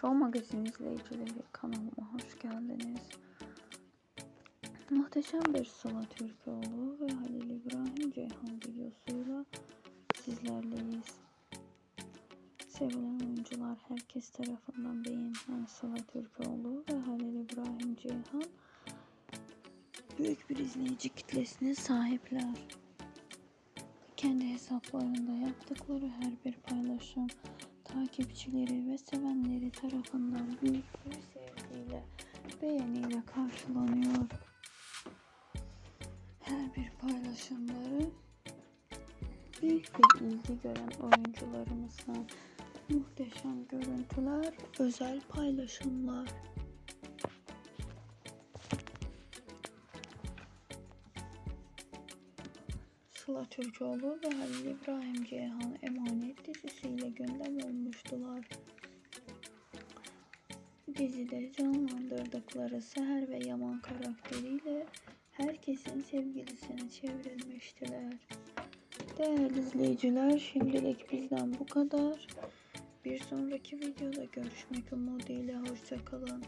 Show Magazin izleyicileri kanalıma hoş geldiniz. Muhteşem bir Sıla Türkoğlu ve Halil İbrahim Ceyhan videosuyla sizlerleyiz. Sevilen oyuncular herkes tarafından beğenilen Sıla Türkoğlu ve Halil İbrahim Ceyhan büyük bir izleyici kitlesine sahipler. Kendi hesaplarında yaptıkları her bir paylaşım takipçileri ve sevenleri tarafından büyük bir sevgiyle, beğeniyle karşılanıyor. Her bir paylaşımları büyük bir ilgi gören oyuncularımıza muhteşem görüntüler, özel paylaşımlar. Sıla Türkoğlu ve Halil İbrahim Ceyhan olmuştular. Dizide canlandırdıkları Seher ve Yaman karakteriyle herkesin sevgilisine çevrilmiştiler. Değerli izleyiciler şimdilik bizden bu kadar. Bir sonraki videoda görüşmek umuduyla hoşçakalın.